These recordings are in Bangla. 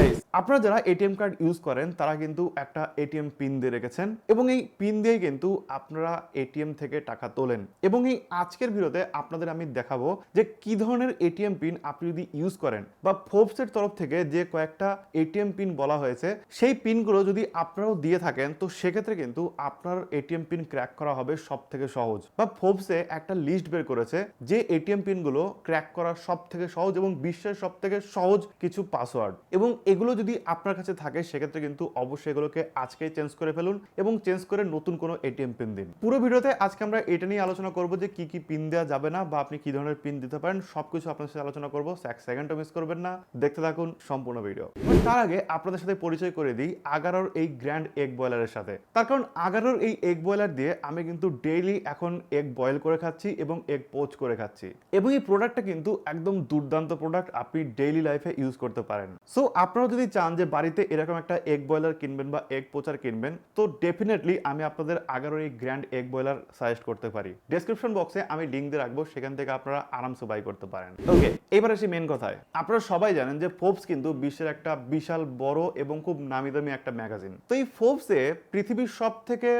guys. আপনারা যারা এটিএম কার্ড ইউজ করেন, তারা কিন্তু একটা এটিএম পিন দিয়ে রেখেছেন এবং এই পিন দিয়েই কিন্তু আপনারা এটিএম থেকে টাকা তোলেন। এবং এই আজকের ভিডিওতে আপনাদের আমি দেখাবো যে কি ধরনের এটিএম পিন আপনি যদি ইউজ করেন বা ফোবসের তরফ থেকে যে কয়েকটা এটিএম পিন বলা হয়েছে, সেই পিনগুলো যদি আপনারাও দিয়ে থাকেন, তো সেক্ষেত্রে কিন্তু আপনার এটিএম পিন ক্র্যাক করা হবে সব থেকে সহজ। বা ফোবসে একটা লিস্ট বের করেছে যে এটিএম পিনগুলো ক্র্যাক করা সব থেকে সহজ এবং বিশ্বের সব থেকে সহজ কিছু পাসওয়ার্ড এবং এগুলো যদি আপনার কাছে থাকে, সেক্ষেত্রে কিন্তু অবশ্যই এগুলোকে আজকেই চেঞ্জ করে ফেলুন এবং চেঞ্জ করে নতুন কোনো এটিএম পিন দিন। পুরো ভিডিওতে আজকে আমরা এটা নিয়ে আলোচনা করব যে কি কি পিন দেওয়া যাবে না বা আপনি কি ধরনের পিন দিতে পারেন, সবকিছু আপনার সাথে আলোচনা করব। এক সেকেন্ডও মিস করবেন না। দেখতে থাকুন সম্পূর্ণ ভিডিও। তার আগে আপনাদের সাথে পরিচয় করে দিই আগারোর এই গ্র্যান্ড এগ বয়লারের সাথে। তার কারণ আগারোর এই এগ বয়লার দিয়ে আমি কিন্তু ডেইলি এখন এগ বয়েল করে খাচ্ছি এবং এগ পোচ করে খাচ্ছি। এবং এই প্রোডাক্টটা কিন্তু একদম দুর্দান্ত প্রোডাক্ট আপনি ডেইলি লাইফে ইউজ করতে পারেন। সো আপনারা যদি চান যে বাড়িতে এরকম একটা এগ বয়লার কিনবেন বা এগ পোচার কিনবেন, তো ডেফিনেটলি আমি আপনাদের আগারোর এই গ্র্যান্ড এগ বয়লার সাজেস্ট করতে পারি। ডেসক্রিপশন বক্সে আমি লিঙ্ক দিয়ে রাখব, সেখান থেকে আপনারা আরামসে বাই করতে পারেন। ওকে এবার আসি মেন কথায়। আপনারা সবাই জানেন যে ফোবস কিন্তু বিশ্বের একটা বিশাল, বড় এবং খুব নামি দামি একটা ম্যাগাজিন তো এই ফোবসে পৃথিবীর সব থেকে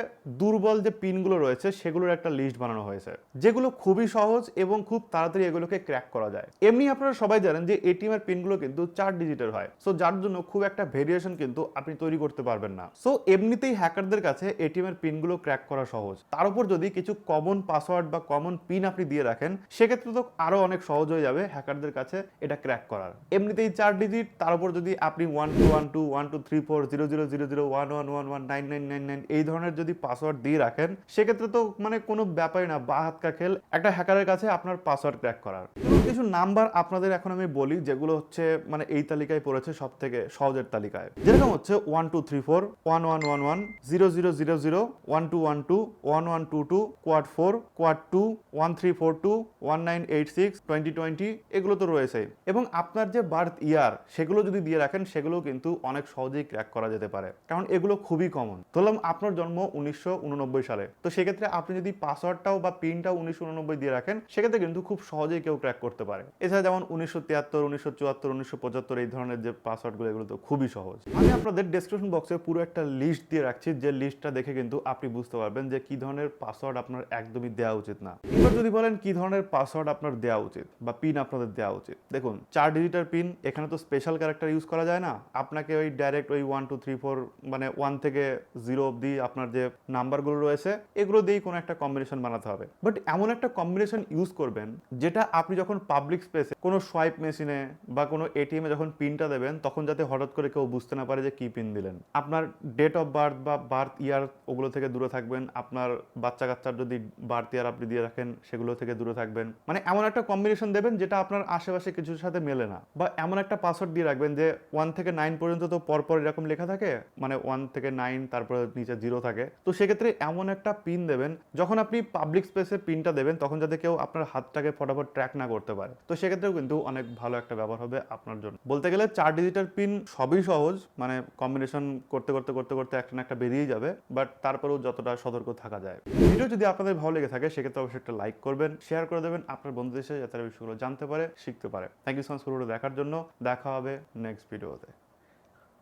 দুর্বল যে পিনগুলো রয়েছে, সেগুলোর একটা লিস্ট বানানো হয়েছে। যেগুলো খুবই সহজ এবং খুব তাড়াতাড়ি এগুলোকে ক্র্যাক করা যায়। এমনি আপনারা সবাই জানেন যে এটিএম এর পিনগুলো কিন্তু চার ডিজিটের হয়। সো যার জন্য খুব একটা ভেরিয়েশন কিন্তু আপনি তৈরি করতে পারবেন না। সো এমনিতেই হ্যাকারদের কাছে এটিএম এর পিনগুলো ক্র্যাক করা সহজ। তার উপর যদি কিছু কমন পাসওয়ার্ড বা কমন পিন আপনি দিয়ে রাখেন, সেক্ষেত্রে তো আরও অনেক সহজ হয়ে যাবে হ্যাকারদের কাছে এটা ক্র্যাক করার। এমনিতেই চার ডিজিট তার উপর যদি আপনি one two one two one two three four zero zero zero zero one one one one nine nine nine nine এই ধরনের যদি পাসওয়ার্ড দিয়ে রাখেন, সেক্ষেত্রে তো মানে কোনো ব্যাপারই না, বা হাতকা খেল, একটা হ্যাকারের কাছে আপনার পাসওয়ার্ড ক্র্যাক করার। কিছু নাম্বার আপনাদের এখন আমি বলি, যেগুলো হচ্ছে মানে এই তালিকায় পড়েছে সব থেকে সহজের তালিকায়। যেরকম হচ্ছে one two three four one one one one zero zero zero zero one two one two one one two two quad four quad two one three four two one nine eight six twenty twenty এগুলো তো রয়েছেই। এবং আপনার যে বার্থ ইয়ার সেগুলো যদি দিয়ে রাখেন সেগুলো কিন্তু অনেক সহজেই ক্র্যাক করা যেতে পারে। কারণ এগুলো খুবই কমন ধরলাম আপনার জন্ম উনিশশো উননব্বই সালে। তো সেক্ষেত্রে আপনি যদি পাসওয়ার্ডটাও বা পিনটাও উনিশশো উননব্বই দিয়ে রাখেন, সেক্ষেত্রে কিন্তু খুব সহজেই কেউ ক্র্যাক করতে পারে। এছাড়া যেমন উনিশশো তিয়াত্তর, উনিশশো চুয়াত্তর, উনিশশো পঁচাত্তর এই ধরনের যে পাসওয়ার্ডগুলো এগুলো তো খুবই সহজ। আমি আপনাদের ডেসক্রিপশন বক্সে পুরো একটা লিস্ট দিয়ে রাখছি, যে লিস্টটা দেখে কিন্তু আপনি বুঝতে পারবেন যে কি ধরনের পাসওয়ার্ড আপনার একদমই দেওয়া উচিত না। এবার যদি বলেন কি ধরনের পাসওয়ার্ড আপনার দেওয়া উচিত বা পিন আপনাদের দেওয়া উচিত? দেখুন, চার ডিজিটাল পিন এখানে তো স্পেশাল ক্যারেক্টার ইউজ করা যায় না। আপনাকে ওই ডাইরেক্ট ওই ওয়ান টু থ্রি ফোর মানে ওয়ান থেকে জিরো অবধি আপনার যে নাম্বারগুলো রয়েছে, এগুলো দিয়েই কোনো একটা কম্বিনেশন বানাতে হবে। বাট এমন একটা কম্বিনেশন ইউজ করবেন, যেটা আপনি যখন পাবলিক স্পেসে কোনো সোয়াইপ মেশিনে বা কোনো এটিএমে যখন পিনটা দেবেন, তখন যাতে হঠাৎ করে কেউ বুঝতে না পারে যে কি পিন দিলেন। আপনার ডেট অফ বার্থ বা বার্থ ইয়ার ওগুলো থেকে দূরে থাকবেন। আপনার বাচ্চা কাচ্চার যদি বার্থ ইয়ার আপনি দিয়ে রাখেন, সেগুলো থেকে দূরে থাকবেন। মানে এমন একটা কম্বিনেশন দেবেন যেটা আপনার আশেপাশে কিছুর সাথে মেলে না। বা এমন একটা পাসওয়ার্ড দিয়ে রাখবেন যে ওয়ান থেকে নাইন পর্যন্ত তো পরপর এরকম লেখা থাকে মানে ওয়ান থেকে নাইন তারপরে নিচে জিরো থাকে। তো সেক্ষেত্রে এমন একটা পিন দেবেন, যখন আপনি পাবলিক স্পেসে পিনটা দেবেন, তখন যাতে কেউ আপনার হাতটাকে ফটাফট ট্র্যাক না করতে পারে। তো সেক্ষেত্রেও কিন্তু অনেক ভালো একটা ব্যবহার হবে আপনার জন্য। বলতে গেলে চার ডিজিটাল পিন সবই সহজ মানে কম্বিনেশন করতে করতে করতে করতে একটা না একটা বেরিয়ে যাবে বাট তারপরেও যতটা সতর্ক থাকা যায়। ভিডিও যদি আপনাদের ভালো লেগে থাকে, সেক্ষেত্রে অবশ্যই একটা লাইক করবেন শেয়ার করে দেবেন আপনার বন্ধুদের সাথে যাতে বিষয়গুলো জানতে পারে, শিখতে পারে। থ্যাংক ইউ সো মাচ দেখার জন্য। দেখা হবে নেক্সট ভিডিওতে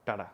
টাটা।